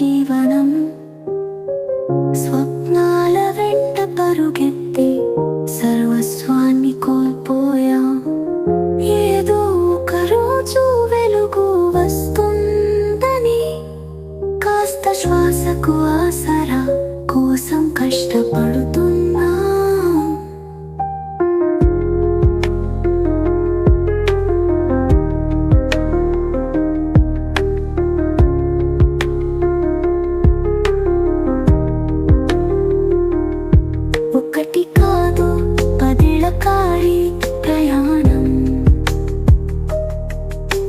జీవనం పదిళ్ళ ప్రయాణం.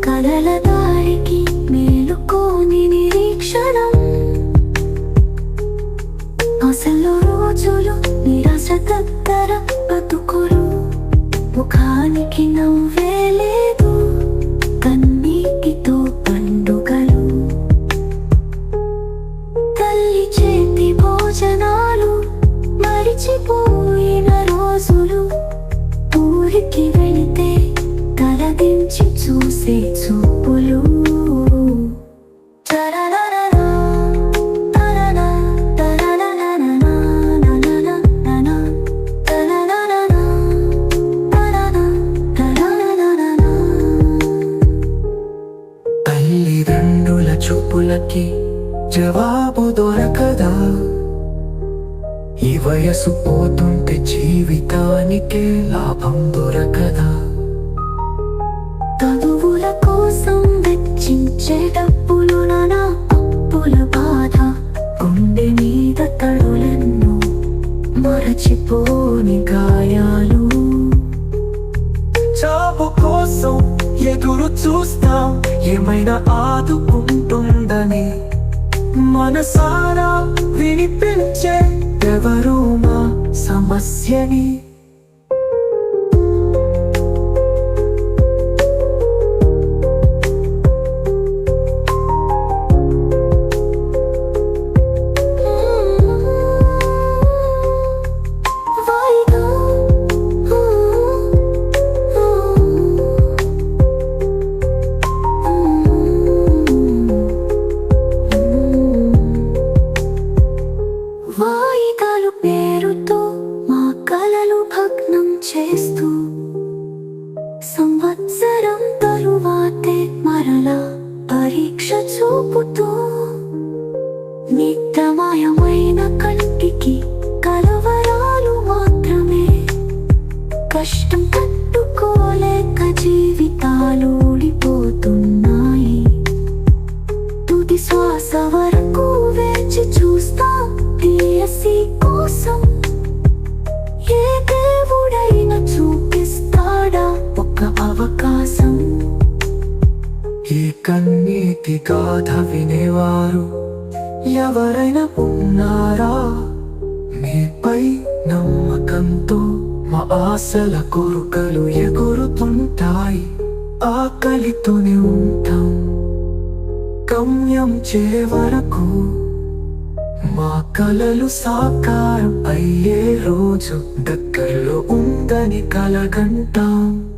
కలల దారికి మేలుకోని నిరీక్షణం. అసలు రోజులు నిరాశ దగ్గర బతుకులు. ముఖానికి నవ్వు చూసే చూపులు. తరరరరా, తరరా, తరరరరరా, తల్లిదండ్రుల చూపులకి జవాబు దొరకదా? ఈ వయసు పోతుంటే జీవితానికే లాభం దొరకదా? మరచిపోని గాయాలు. చాపు కోసం ఎదురు చూస్తాం ఏమైనా ఆదుకుంటుందని. మనసారా వినిపించే ఎవరు మా సమస్యని. కలలు భగ్నం చేస్తూ సంవత్సరం తరువాతే మరలా పరీక్ష చూపుతూ నిత్యమయమైన కంటికి కలవరాలు మాత్రమే. కష్టం తట్టుకోలేక జీవితాలు ఊడిపోతున్నాయి. తుది శ్వాస వరకు అవకాశం. ఈ కన్నీటి గాథ వినేవారు. ఎవరైనా ఉన్నారా? మీపై నమ్మకంతో మా ఆశల కొరుకలు ఎగురుతుంటాయి. ఆకలితోనే ఉంటాం. గమ్యం చే వరకు మా కలలు సాకారం అయ్యే రోజు దగ్గరలో ఉందని కలగంటాం.